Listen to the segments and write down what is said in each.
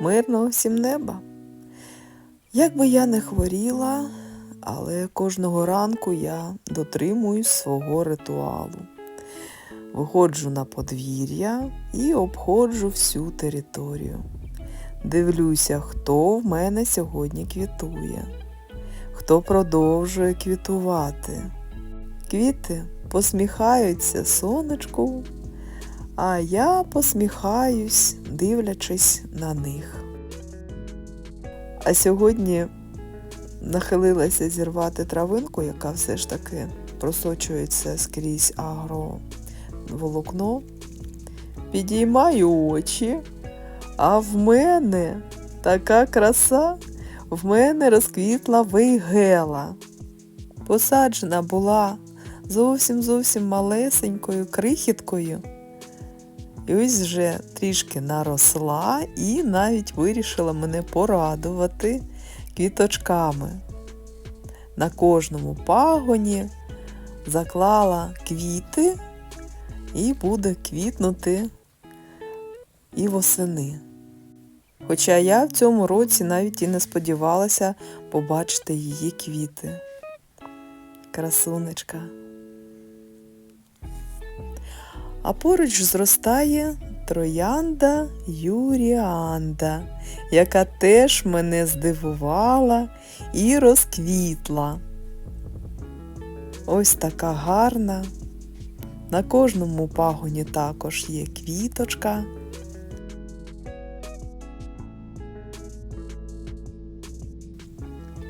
мирного всім неба. Як би я не хворіла, але кожного ранку я дотримуюсь свого ритуалу. Виходжу на подвір'я і обходжу всю територію. Дивлюся, хто в мене сьогодні квітує, хто продовжує квітувати. Квіти посміхаються сонечку, а я посміхаюсь, дивлячись на них. А сьогодні нахилилася зірвати травинку, яка все ж таки просочується скрізь агроволокно. Підіймаю очі, а в мене така краса, в мене розквітла вейгела. Посаджена була зовсім зовсім малесенькою крихіткою. І ось вже трішки наросла і навіть вирішила мене порадувати квіточками. На кожному пагоні заклала квіти і буде квітнути і восени. Хоча я в цьому році навіть і не сподівалася побачити її квіти. Красунечка. А поруч зростає троянда Юріанда, яка теж мене здивувала і розквітла. Ось така гарна. На кожному пагоні також є квіточка.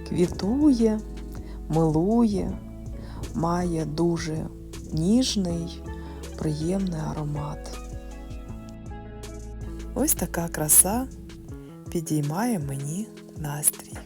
Квітує, милує, має дуже ніжний, приємний аромат. Ось така краса підіймає мені настрій.